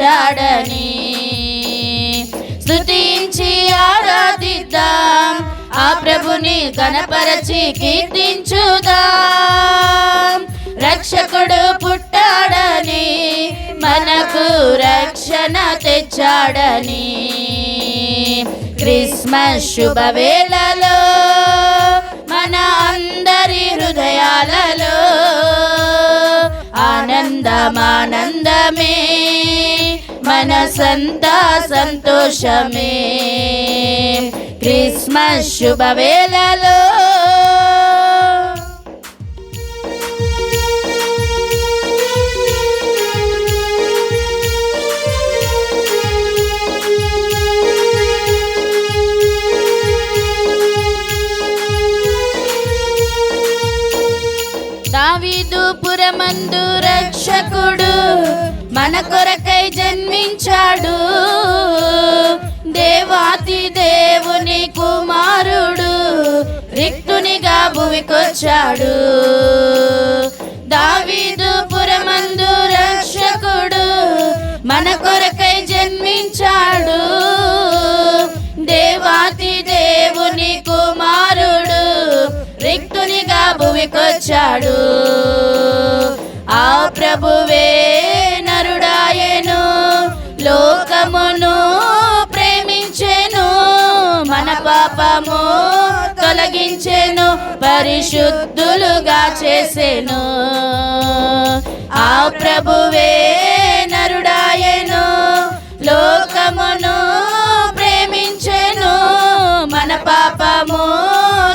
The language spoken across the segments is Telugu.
చాడని స్థుతించి ఆరాధిద్దాం. ఆ ప్రభుని గణపరచి కీర్తించుదాం. రక్షకుడు పుట్టాడని మనకు రక్షణ తెచ్చాడని. క్రిస్మస్ శుభవేళలో మన అందరి హృదయాలలో ఆనందమానందమే. మన సంతా సంతోషమే క్రిస్మస్ శుభవేళలో దావీదు పురమందు రక్షకుడు మన కొరకై జన్మించాడు. దేవాతి దేవుని కుమారుడు రిక్తునిగా భువికొచ్చాడు దావీదు పురమందు రక్షకుడు మన కొరకై జన్మించాడు. దేవాతి దేవుని కుమారుడు రిక్తునిగా భువికొచ్చాడు ఆ ప్రభువే శుద్ధులుగా చేసెను. ఆ ప్రభువే నరుడాయను. లోకమును ప్రేమించెను. మన పాపము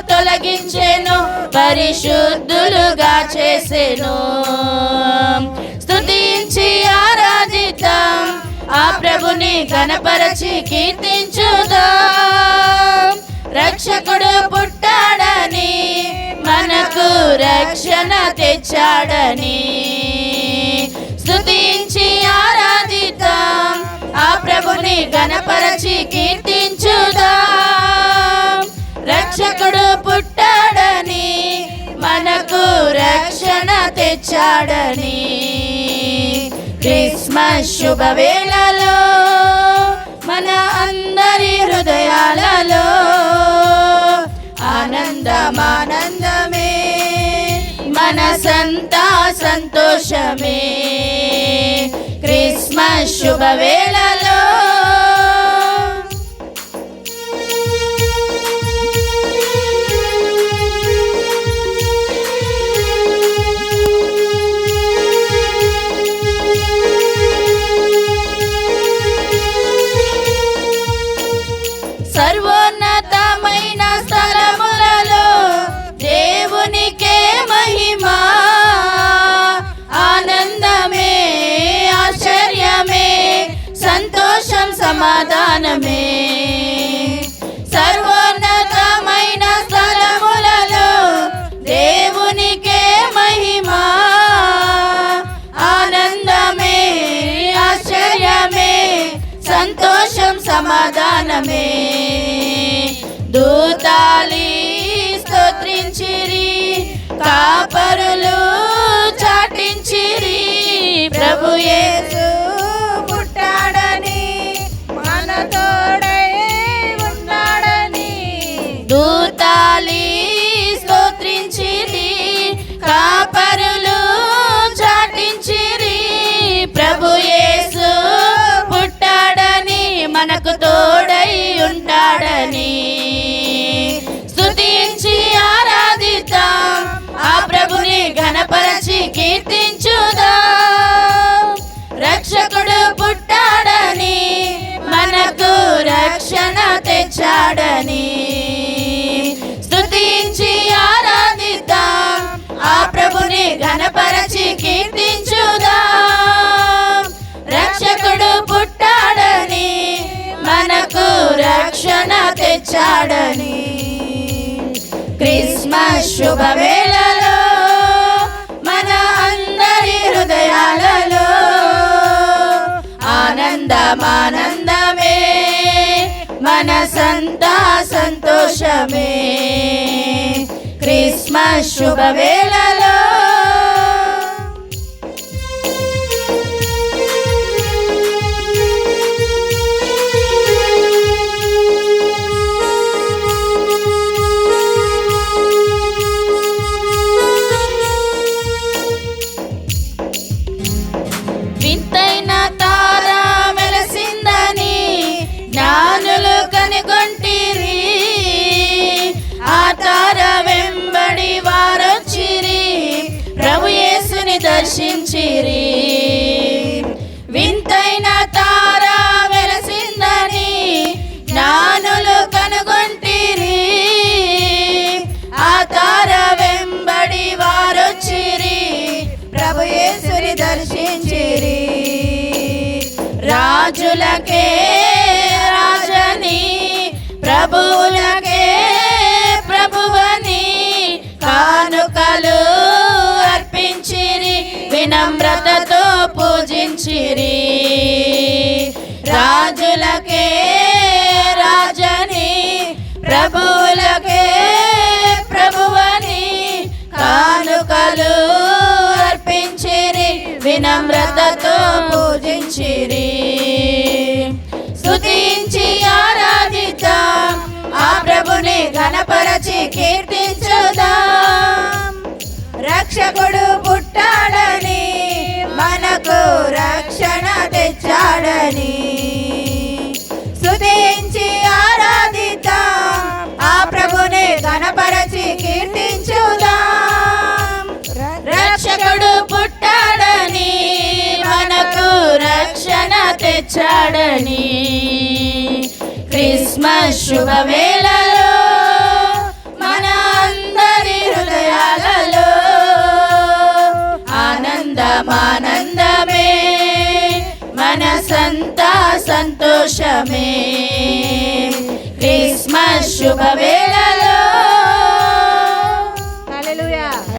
తొలగించెను. పరిశుద్ధులుగా చేసెను. స్తుతించి ఆరాధిద్దాం. ఆ ప్రభుని కనపరచి కీర్తించుదాం. రక్షకుడు పుట్టాడని తెచ్చాడని స్థుతించి ఆరాధిద్దాం. ఆ ప్రభుని గణపరచి కీర్తించుదాం. రక్షకుడు పుట్టాడని మనకు రక్షణ తెచ్చాడని. క్రిస్మస్ శుభవేళలో సంతోషమే. క్రిస్మస్ శుభవేళలో సమాధానమే. సర్వోన్నతమైన స్థలములలో దేవునికే మహిమా. ఆనందమే ఆశ్చర్యమే సంతోషం సమాధానమే. దూతాలి స్తోత్రించిరి కాపరులు చాటించిరి ప్రభు తెచ్చాడని క్రిస్మస్ శుభవేళలో మన అందరి హృదయాలలో ఆనందమానందమే మన సంతా సంతోషమే. క్రిస్మస్ శుభవేళ రాజులకే రాజని ప్రభువులకే ప్రభువని కానుకలు అర్పించిరి వినమ్రతతో పూజించిరి. రాజులకే రక్షకుడు పుట్టాడని మనకు రక్షణ తెచ్చాడని. స్తుతించి ఆరాధిద్దాం ఆ ప్రభుని గణపరచి కీర్తించుదాం. రక్షకుడు పుట్టాడని మనకు రక్షణ తెచ్చాడని. క్రిస్మస్ శుభమే పరమానందమే మనసంతా సంతోషమే క్రిస్మస్ శుభవేళలో